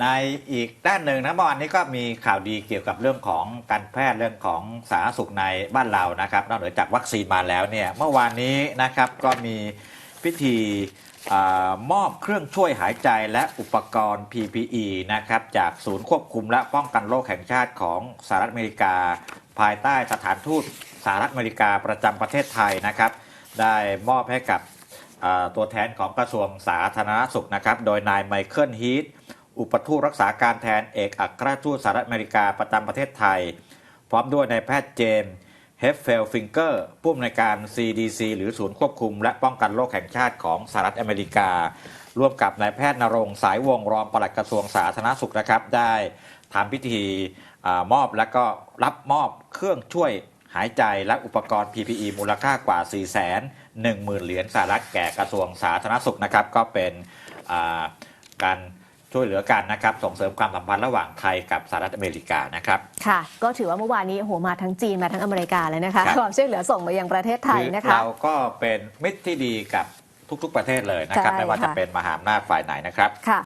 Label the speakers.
Speaker 1: ในอีกด้านหนึ่งนะเมื่อวานนี้ก็มีข่าวดีเกี่ยวกับเรื่องของการแพทย์เรื่องของสาธารณสุขในบ้านเรานะครับนอกเหนือจากวัคซีนมาแล้วเนี่ยเมื่อวานนี้นะครับก็มีพิธีอมอบเครื่องช่วยหายใจและอุปกรณ์ PPE นะครับจากศูนย์ควบคุมและป้องกันโรคแห่งชาติของสหรัฐอเมริกา ภายใต้สถานทูตสหรัฐอเมริกาประจำประเทศไทยนะครับ ได้มอบให้กับตัวแทนของกระทรวงสาธารณสุขนะครับ โดยนายไมเคิลฮีท อุปทูตรักษาการแทนเอกอัครราชทูตสหรัฐอเมริกาประจำประเทศไทย พร้อมด้วยนายแพทย์เจมส์เฮฟเฟลฟิงเกอร์ผู้อำนวยการ CDC หรือศูนย์ควบคุม และป้องกันโรคแห่งชาติของสหรัฐอเมริกา ร่วมกับนายแพทย์นรงสายวงรองปลัดกระทรวงสาธารณสุขนะครับ ได้ทำพิธีอมอบและก็รับมอบเครื่องช่วยหายใจและอุปกรณ์ PPE มูลค่ากว่า 4 1 0 0 0 0 เหรียญสหรัฐแก่กระทรวงสาธารณสุขนะครับ ก็เป็นการ ช่วยเหลือกันนะครับส่งเสริมความสัมพันธ์ระหว่างไทยกับสหรัฐอเมริกานะครับ
Speaker 2: ค่ะ ก็ถือว่าเมื่อวานนี้โอ้โหมาทั้งจีนมาทั้งอเมริกาเลยนะคะ
Speaker 1: ครับ
Speaker 2: ความช่วยเหลือส่งมายังประเทศไทยนะคะ
Speaker 1: เราก็เป็นมิตรที่ดีกับทุกๆประเทศเลยนะครับ
Speaker 2: ใช่
Speaker 1: ไม่ว่าจะ
Speaker 2: ค่ะ
Speaker 1: เป็นมหาอำนาจฝ่ายไหนนะครับ
Speaker 2: ค่ะ